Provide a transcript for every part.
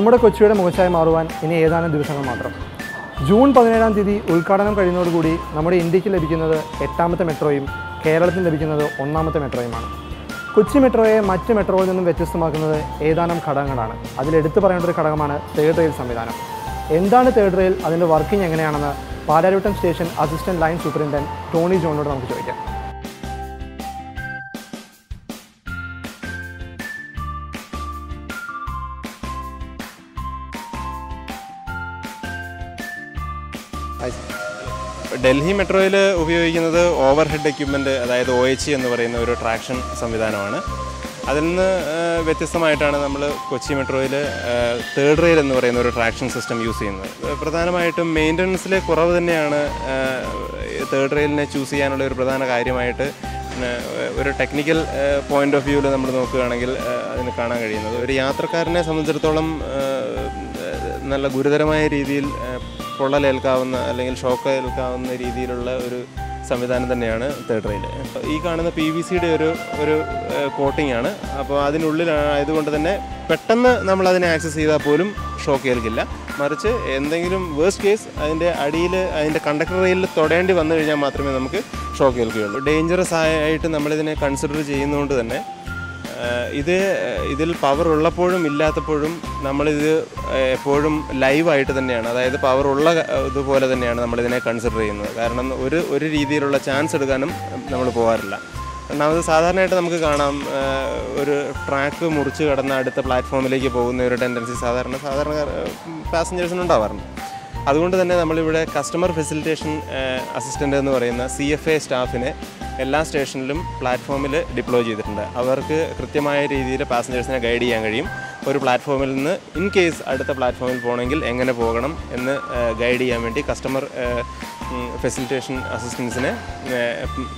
നമ്മുടെ കൊച്ചിയുടെ മുഖശായി മാറുവാൻ ഇനി ഏതാനും ദിവസങ്ങൾ മാത്രം. ജൂൺ പതിനേഴാം തീയതി ഉദ്ഘാടനം കഴിയുന്നതോടുകൂടി നമ്മുടെ ഇന്ത്യയ്ക്ക് ലഭിക്കുന്നത് എട്ടാമത്തെ മെട്രോയും കേരളത്തിന് ലഭിക്കുന്നത് ഒന്നാമത്തെ മെട്രോയുമാണ്. കൊച്ചി മെട്രോയെ മറ്റ് മെട്രോയിൽ നിന്നും വ്യത്യസ്തമാക്കുന്നത് ഏതാനും ഘടകങ്ങളാണ്. അതിലെടുത്തു പറയേണ്ട ഒരു ഘടകമാണ് തേർഡ് റെയിൽ സംവിധാനം. എന്താണ് തേർഡ് റെയിൽ അതിന്റെ വർക്കിംഗ് എങ്ങനെയാണെന്ന് Palarivattom station assistant line superintendent Tony ജോണിനോട് നമുക്ക് ചോദിക്കാം. ഡൽഹി മെട്രോയിൽ ഉപയോഗിക്കുന്നത് ഓവർ ഹെഡ് എക്യുപ്മെന്റ് അതായത് ഒ എച്ച് എന്ന് പറയുന്ന ഒരു ട്രാക്ഷൻ സംവിധാനമാണ്. അതിൽ നിന്ന് വ്യത്യസ്തമായിട്ടാണ് നമ്മൾ കൊച്ചി മെട്രോയിൽ തേർഡ് റെയിൽ എന്ന് പറയുന്ന ഒരു ട്രാക്ഷൻ സിസ്റ്റം യൂസ് ചെയ്യുന്നത്. പ്രധാനമായിട്ടും മെയിന്റനൻസിലെ കുറവ് തന്നെയാണ് തേർഡ് റെയിലിനെ ചൂസ് ചെയ്യാനുള്ള ഒരു പ്രധാന കാര്യമായിട്ട് ഒരു ടെക്നിക്കൽ പോയിന്റ് ഓഫ് വ്യൂവിൽ നമ്മൾ നോക്കുകയാണെങ്കിൽ അതിന് കാണാൻ കഴിയുന്നത്. ഒരു യാത്രക്കാരനെ സംബന്ധിച്ചിടത്തോളം നല്ല ഗുരുതരമായ രീതിയിൽ പൊള്ളലേൽക്കാവുന്ന അല്ലെങ്കിൽ ഷോക്ക് ഏൽക്കാവുന്ന രീതിയിലുള്ള ഒരു സംവിധാനം തന്നെയാണ് തേർഡ് റെയിൽ ഈ കാണുന്ന പി വി സിയുടെ ഒരു ഒരു കോട്ടിംഗ് ആണ്. അപ്പോൾ അതിനുള്ളിലായതുകൊണ്ട് തന്നെ പെട്ടെന്ന് നമ്മൾ അതിനെ ആക്സസ് ചെയ്താൽ പോലും ഷോക്ക് ഏൽക്കില്ല മറിച്ച് എന്തെങ്കിലും വേഴ്സ്റ്റ് കേസ് അതിന്റെ അടിയിൽ അതിന്റെ കണ്ടക്ടർ റെയിലിൽ തൊടേണ്ടി വന്നു കഴിഞ്ഞാൽ മാത്രമേ നമുക്ക് ഷോക്ക് ഏൽക്കുകയുള്ളൂ ഡേഞ്ചറസ് ആയിട്ട് നമ്മളിതിനെ കൺസിഡർ ചെയ്യുന്നതുകൊണ്ട് തന്നെ ഇത് ഇതിൽ പവർ ഉള്ളപ്പോഴും ഇല്ലാത്തപ്പോഴും നമ്മളിത് എപ്പോഴും ലൈവായിട്ട് തന്നെയാണ്. അതായത് പവർ ഉള്ള ഇതുപോലെ തന്നെയാണ് നമ്മളിതിനെ കൺസിഡർ ചെയ്യുന്നത്. കാരണം ഒരു ഒരു രീതിയിലുള്ള ചാൻസ് എടുക്കാനും നമ്മൾ പോകാറില്ല രണ്ടാമത് സാധാരണയായിട്ട് നമുക്ക് കാണാം ഒരു ട്രാക്ക് മുറിച്ച് കടന്ന അടുത്ത പ്ലാറ്റ്ഫോമിലേക്ക് പോകുന്ന ഒരു ടെൻഡൻസി സാധാരണ സാധാരണ പാസഞ്ചേഴ്സിന് ഉണ്ടാവാറുണ്ട്. അതുകൊണ്ട് തന്നെ നമ്മളിവിടെ കസ്റ്റമർ ഫെസിലിറ്റേഷൻ അസിസ്റ്റന്റ് എന്ന് പറയുന്ന സി എഫ് എ സ്റ്റാഫിനെ എല്ലാ സ്റ്റേഷനിലും പ്ലാറ്റ്ഫോമിൽ ഡിപ്ലോയ് ചെയ്തിട്ടുണ്ട്. അവർക്ക് കൃത്യമായ രീതിയിൽ പാസഞ്ചേഴ്സിനെ ഗൈഡ് ചെയ്യാൻ കഴിയും. ഒരു പ്ലാറ്റ്ഫോമിൽ നിന്ന് ഇൻ കേസ് അടുത്ത പ്ലാറ്റ്ഫോമിൽ പോകണമെങ്കിൽ എങ്ങനെ പോകണം എന്ന് ഗൈഡ് ചെയ്യാൻ വേണ്ടി കസ്റ്റമർ ഫെസിലിറ്റേഷൻ അസിസ്റ്റൻസിനെ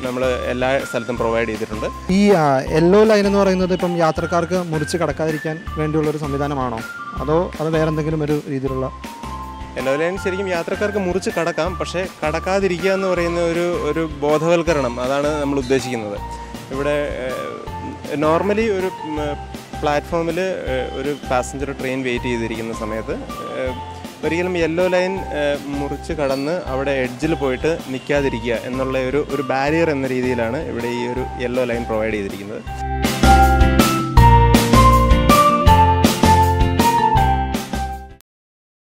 നമ്മൾ എല്ലാ സ്ഥലത്തും പ്രൊവൈഡ് ചെയ്തിട്ടുണ്ട്. ഈ യെല്ലോ ലൈൻ എന്ന് പറയുന്നത് ഇപ്പം യാത്രക്കാർക്ക് മുറിച്ച് കടക്കാതിരിക്കാൻ വേണ്ടിയുള്ള ഒരു സംവിധാനമാണോ? അതോ അത് വേറെന്തെങ്കിലും ഒരു രീതിയിലുള്ള യെല്ലോ ശരിക്കും യാത്രക്കാർക്ക് മുറിച്ച് കടക്കാം പക്ഷേ കടക്കാതിരിക്കുക എന്ന് പറയുന്ന ഒരു ഒരു ബോധവൽക്കരണം അതാണ് നമ്മൾ ഉദ്ദേശിക്കുന്നത്. ഇവിടെ നോർമലി ഒരു പ്ലാറ്റ്ഫോമിൽ ഒരു പാസഞ്ചർ ട്രെയിൻ വെയിറ്റ് ചെയ്തിരിക്കുന്ന സമയത്ത് ഒരിക്കലും യെല്ലോ ലൈൻ മുറിച്ച് കടന്ന് അവിടെ എഡ്ജിൽ പോയിട്ട് നിൽക്കാതിരിക്കുക എന്നുള്ള ഒരു ഒരു ബാരിയർ എന്ന രീതിയിലാണ് ഇവിടെ ഈ ഒരു യെല്ലോ ലൈൻ പ്രൊവൈഡ് ചെയ്തിരിക്കുന്നത്.